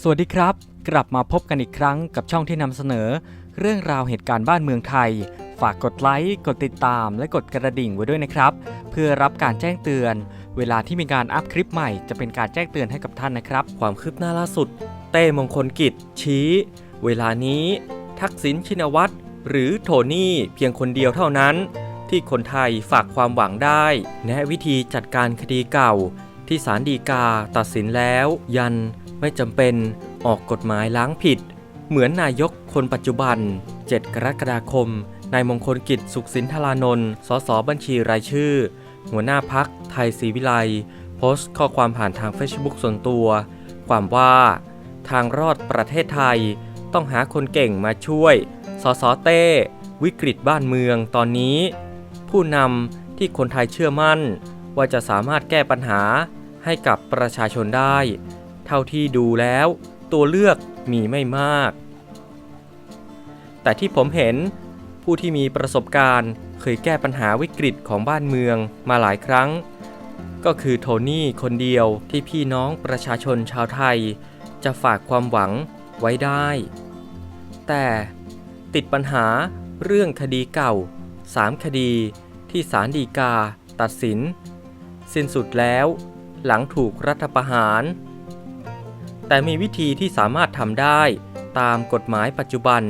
สวัสดีครับ กลับมาพบกันอีกครั้งกับช่องที่นำเสนอ เรื่องราวเหตุการณ์บ้านเมืองไทย ฝากกดไลค์กดติดตาม และกดกระดิ่งไว้ด้วยนะครับ เพื่อรับการแจ้งเตือน เวลาที่มีการอัพคลิปใหม่จะเป็นการแจ้งเตือนให้กับท่านนะครับ ความคืบหน้าล่าสุด เต้มงคลกิจ ชี้ เวลานี้ ทักษิณชินวัตรหรือโทนี่เพียงคนเดียวเท่านั้น ที่คนไทยฝากความหวังได้ แนะวิธีจัดการคดีเก่า ที่ศาลฎีกาตัดสินแล้ว ยัน ไม่จำเป็นออกกฎหมายล้างผิด เหมือนนายกคนปัจจุบัน 7 กรกฎาคม นายมงคลกิจสุขสินธารานนท์สสบัญชีรายชื่อ หัวหน้าพักไทยศรีวิไลโพสต์ข้อความผ่านทาง Facebook ส่วนตัว ความว่า ทางรอดประเทศไทย ต้องหาคนเก่งมาช่วย สสเต้ วิกฤตบ้านเมืองตอนนี้ ผู้นำที่คนไทยเชื่อมั่น ว่าจะสามารถแก้ปัญหาให้กับประชาชนได้ ท่าที่ดูแล้ว ตัวเลือกมีไม่มาก แต่ที่ผมเห็นผู้ที่มีประสบการณ์เคยแก้ปัญหาวิกฤตของบ้านเมืองมาหลายครั้ง ก็คือโทนี่คนเดียวที่พี่น้องประชาชนชาวไทย จะฝากความหวังไว้ได้ แต่ติดปัญหาเรื่องคดีเก่า 3 คดีที่ศาลฎีกาตัดสิน สิ้นสุดแล้วหลังถูกรัฐประหาร แต่มีวิธีที่สามารถทำได้ตามกฎหมายปัจจุบัน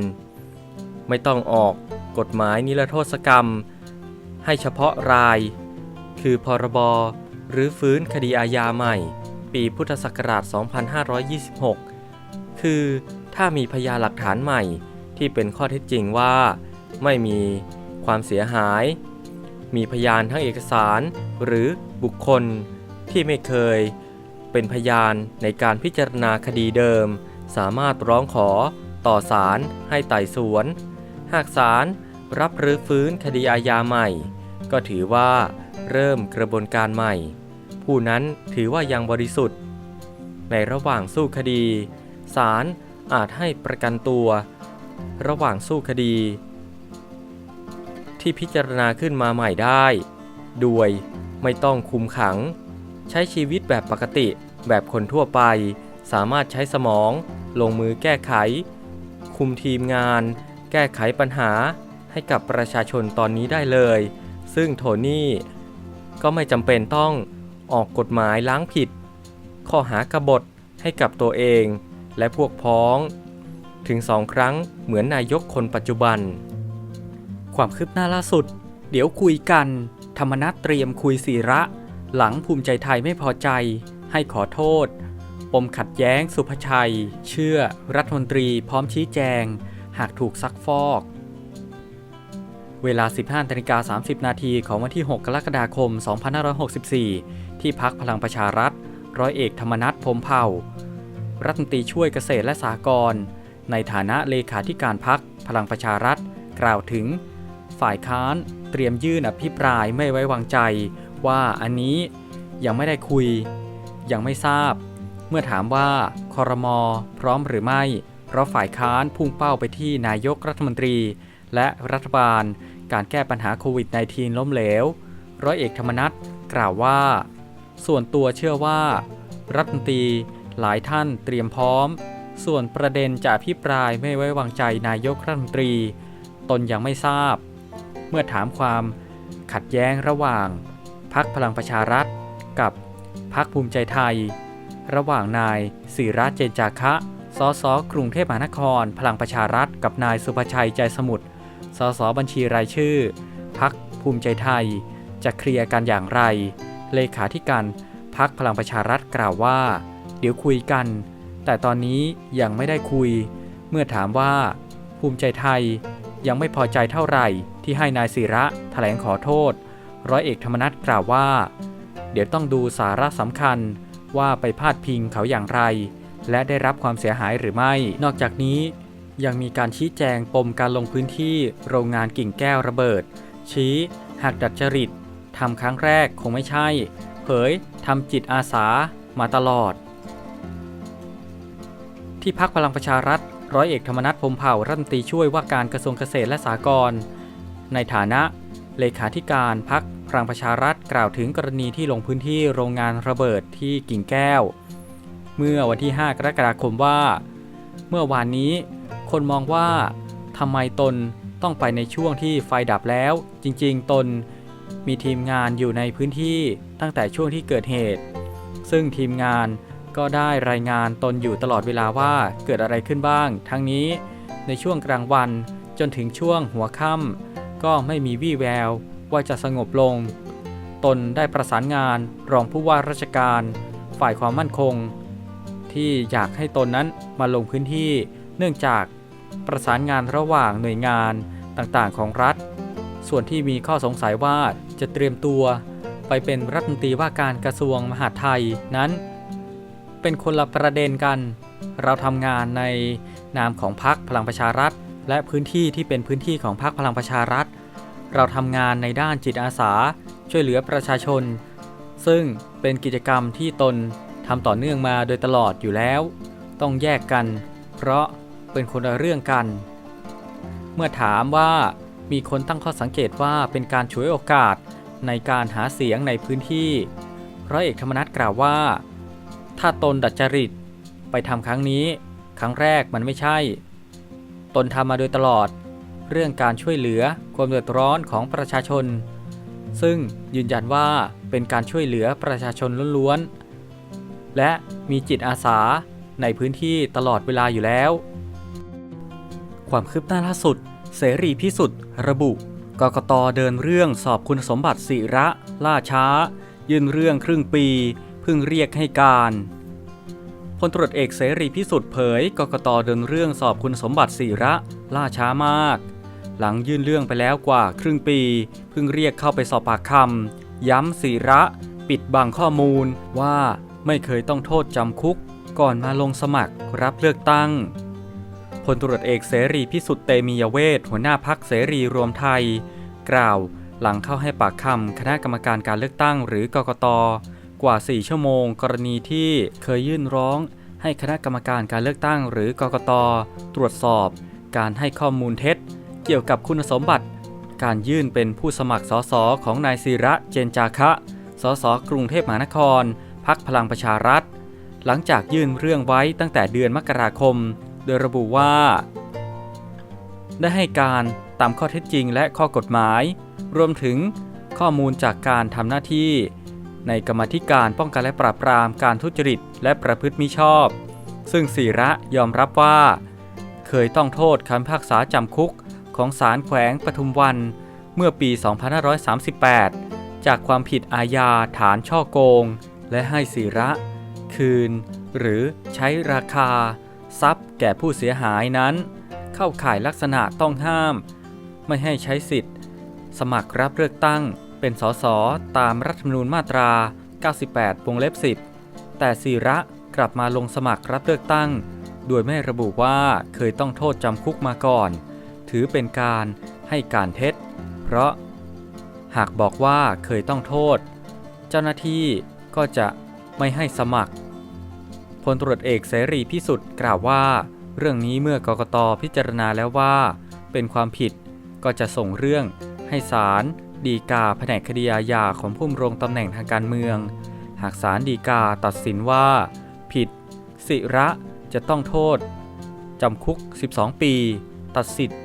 ไม่ต้องออกกฎหมายนิรโทษกรรม ให้เฉพาะราย คือพรบหรือฟื้นคดีอาญาใหม่ ปีพุทธศักราช 2526 คือถ้ามีพยานหลักฐานใหม่ที่เป็นข้อเท็จจริงว่า ไม่มีความเสียหาย มีพยานทั้งเอกสารหรือบุคคลที่ไม่เคย เป็นพยานในการพิจารณาคดีเดิม สามารถร้องขอต่อศาลให้ไต่สวน หากศาลรับรื้อฟื้นคดีอาญาใหม่ ก็ถือว่าเริ่มกระบวนการใหม่ ผู้นั้นถือว่ายังบริสุทธิ์ ในระหว่างสู้คดีศาลอาจให้ประกันตัว ระหว่างสู้คดี ที่พิจารณาขึ้นมาใหม่ได้ โดยไม่ต้องคุมขัง ใช้ชีวิตแบบปกติ แบบคนทั่วไป สามารถใช้สมอง ลงมือแก้ไข คุมทีมงาน แก้ไขปัญหา ให้กับประชาชนตอนนี้ได้เลย ซึ่งโทนี่ก็ไม่จำเป็นต้องออกกฎหมายล้างผิด ข้อหากบฏให้กับตัวเองและพวกพ้อง ถึงสองครั้งเหมือนนายกคนปัจจุบัน ความคืบหน้าล่าสุด เดี๋ยวคุยกัน ธรรมนัตเตรียมคุยสีระ หลังภูมิใจไทยไม่พอใจ ให้ขอโทษ ปมขัดแย้งสุภชัย เชื่อ รัฐมนตรีพร้อมชี้แจง หากถูกซักฟอก เวลา 15นาฬิกา30 นาทีของวันที่ 6 กรกฎาคม 2564 ที่พักพลังประชารัฐ ร้อยเอกธรรมนัฐพรมเผ่า รัฐมนตรีช่วยเกษตรและสหกรณ์ในฐานะเลขาธิการพักพลังประชารัฐ กล่าวถึง ฝ่ายค้านเตรียมยื่นอภิปรายไม่ไว้วางใจ ว่าอันนี้ยังไม่ได้คุย ยังไม่ทราบ เมื่อถามว่าคอรมอพร้อมหรือไม่ เพราะฝ่ายค้านพุ่งเป้าไปที่นายกรัฐมนตรี และรัฐบาลการแก้ปัญหาโควิด -19 ล้มเหลว ร้อยเอกธรรมนัฐกล่าวว่า ส่วนตัวเชื่อว่า รัฐมนตรีหลายท่านเตรียมพร้อม ส่วนประเด็นจะอภิปรายไม่ไว้วางใจนายกรัฐมนตรี ตนยังไม่ทราบ เมื่อถามความขัดแย้งระหว่าง พักพลังประชารัฐ กับพักภูมิใจไทย ระหว่างนายศิระเจนจาคะ สสกรุงเทพมหานคร พลังประชารัฐ กับนายสุภชัยใจสมุทร สสบัญชีรายชื่อ พักภูมิใจไทย จะเคลียร์กันอย่างไร เลขาธิการพักพลังประชารัฐกล่าวว่า เดี๋ยวคุยกัน แต่ตอนนี้ยังไม่ได้คุย เมื่อถามว่า ภูมิใจไทยยังไม่พอใจเท่าไหร่ที่ให้นายศิระแถลงขอโทษ ร้อยเอกธรรมนัฐกล่าวว่า เดี๋ยวต้องดูสาระสำคัญว่าไปพาดพิงเขาอย่างไร และได้รับความเสียหายหรือไม่ นอกจากนี้ ยังมีการชี้แจงปมการลงพื้นที่โรงงานกิ่งแก้วระเบิด ชี้หากดัดจริตทำครั้งแรกคงไม่ใช่ เผยทำจิตอาสามาตลอด ที่พักพลังประชารัฐร้อยเอกธรรมนัฐพรมเผ่ารัฐมนตรีช่วยว่าการกระทรวงเกษตรและสหกรณ์ในฐานะเลขาธิการพัก พลังประชารัฐกล่าวถึงกรณีที่ลงพื้นที่โรงงานระเบิดที่กิ่งแก้ว เมื่อวันที่ 5 กรกฎาคมว่า เมื่อวานนี้ คนมองว่าทำไมตนต้องไปในช่วงที่ไฟดับแล้ว จริงๆ ตนมีทีมงานอยู่ในพื้นที่ตั้งแต่ช่วงที่เกิดเหตุ ซึ่งทีมงานก็ได้รายงานตนอยู่ตลอดเวลาว่าเกิดอะไรขึ้นบ้าง ทั้งนี้ในช่วงกลางวันจนถึงช่วงหัวค่ำก็ไม่มีวี่แวว ว่าจะสงบลง ตนได้ประสานงานรองผู้ว่าราชการฝ่ายความมั่นคง ที่อยากให้ตนนั้นมาลงพื้นที่ เนื่องจากประสานงานระหว่างหน่วยงานต่างๆ ของรัฐ ส่วนที่มีข้อสงสัยว่าจะเตรียมตัวไปเป็นรัฐมนตรีว่าการกระทรวงมหาดไทยนั้น เป็นคนละประเด็นกัน เราทำงานในนามของพรรคพลังประชารัฐ และพื้นที่ที่เป็นพื้นที่ของพรรคพลังประชารัฐ เราทำงานในด้านจิตอาสา ช่วยเหลือประชาชน ซึ่งเป็นกิจกรรมที่ตนทำต่อเนื่องมาโดยตลอดอยู่แล้ว ต้องแยกกัน เพราะเป็นคนละเรื่องกัน เมื่อถามว่ามีคนตั้งข้อสังเกตว่าเป็นการฉวยโอกาสในการหาเสียงในพื้นที่ร้อยเอกธรรมนัฐกล่าวว่า ถ้าตนดัดจริตไปทำครั้งนี้ ครั้งแรกมันไม่ใช่ ตนทำมาโดยตลอด เรื่องการช่วยเหลือความเดือดร้อนของประชาชน ซึ่งยืนยันว่าเป็นการช่วยเหลือประชาชนล้วนๆ และมีจิตอาสาในพื้นที่ตลอดเวลาอยู่แล้ว ความคืบหน้าล่าสุด เสรีพิสุทธิ์ระบุกกตเดินเรื่องสอบคุณสมบัติศิระ ล่าช้า ยื่นเรื่องครึ่งปี เพิ่งเรียกให้การพลตรวจเอกเสรีพิสุทธิ์เผยกกตเดินเรื่องสอบคุณสมบัติศิระ ล่าช้ามาก หลังยื่นเรื่องไปแล้วกว่าครึ่งปี เพิ่งเรียกเข้าไปสอบปากคำย้ำศิระปิดบังข้อมูลว่าไม่เคยต้องโทษจำคุก ก่อนมาลงสมัครรับเลือกตั้งพลตรวจเอกเสรีพิสุทธิ์เตมียเวทหัวหน้าพักเสรีรวมไทย กล่าวหลังเข้าให้ปากคำคณะกรรมการการเลือกตั้งหรือกกตกว่า 4 ชั่วโมง กรณีที่เคยยื่นร้อง ให้คณะกรรมการการเลือกตั้งหรือกกตตรวจสอบ การให้ข้อมูลเท็จ เกี่ยวกับคุณสมบัติ การยื่นเป็นผู้สมัครสสของนายศิระเจนจาคะ สสกรุงเทพมหานคร พักพลังประชารัฐ หลังจากยื่นเรื่องไว้ตั้งแต่เดือนมกราคม โดยระบุว่า ได้ให้การตามข้อเท็จจริงและข้อกฎหมาย รวมถึงข้อมูลจากการทำหน้าที่ ในกรรมธิการป้องกันและปราบปรามการทุจริต และประพฤติมิชอบ ซึ่งศิระยอมรับว่า เคยต้องโทษคำพิพากษาจำคุก ของศาลแขวงปทุมวันเมื่อปี 2538 จากความผิดอาญาฐานช่อโกง และให้ศิระ คืน หรือใช้ราคา ทรัพย์แก่ผู้เสียหายนั้น เข้าข่ายลักษณะต้องห้าม ไม่ให้ใช้สิทธิ์ สมัครรับเลือกตั้งเป็นสสตามรัฐธรรมนูญมาตรา 98 วงเล็บ 10 แต่ศิระกลับมาลงสมัครรับเลือกตั้ง โดยไม่ระบุว่าเคยต้องโทษจำคุกมาก่อน ถือเป็นการให้การเท็จ เพราะหากบอกว่าเคยต้องโทษ เจ้าหน้าที่ก็จะไม่ให้สมัครพลตรวจเอกเสรีพิสุทธิ์กล่าวว่า เรื่องนี้เมื่อกกตพิจารณาแล้วว่า เป็นความผิดก็จะส่งเรื่องให้ศาลดีกาแผนกคดีอาญาของผู้ดำรงตำแหน่งทางการเมือง หากศาลดีกาตัดสินว่า ผิดศิระจะต้องโทษจำคุก 12 ปี ตัดสิทธิ์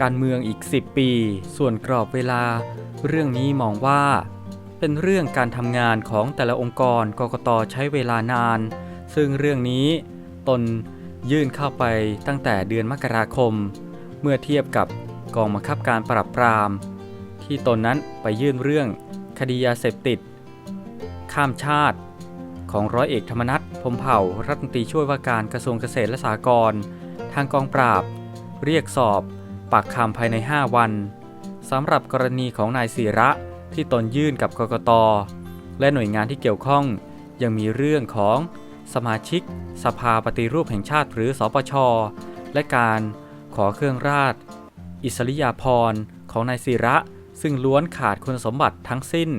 การเมืองอีก 10 ปี ส่วนกรอบเวลา เรื่องนี้มองว่า เป็นเรื่องการทำงานของแต่ละองค์กรกกตใช้เวลานาน ซึ่งเรื่องนี้ตนยื่นเข้าไปตั้งแต่เดือนมกราคม เมื่อเทียบกับกองบังคับการปราบปราม ที่ตนนั้นไปยื่นเรื่องคดียาเสพติด ข้ามชาติ ของร้อยเอกธรรมนัฐพรมเผ่ารัฐมนตรีช่วยว่าการกระทรวงเกษตรและสหกรณ์ทางกองปราบ เรียกสอบ ปากคำภายใน 5 วันสำหรับกรณีของนายศิระที่ตนยื่นกับกกต และหน่วยงานที่เกี่ยวข้อง ยังมีเรื่องของสมาชิก สภาปฏิรูปแห่งชาติหรือสปช และการขอเครื่องราช อิสริยาภรณ์ของนายศิระ ซึ่งล้วนขาดคุณสมบัติทั้งสิ้น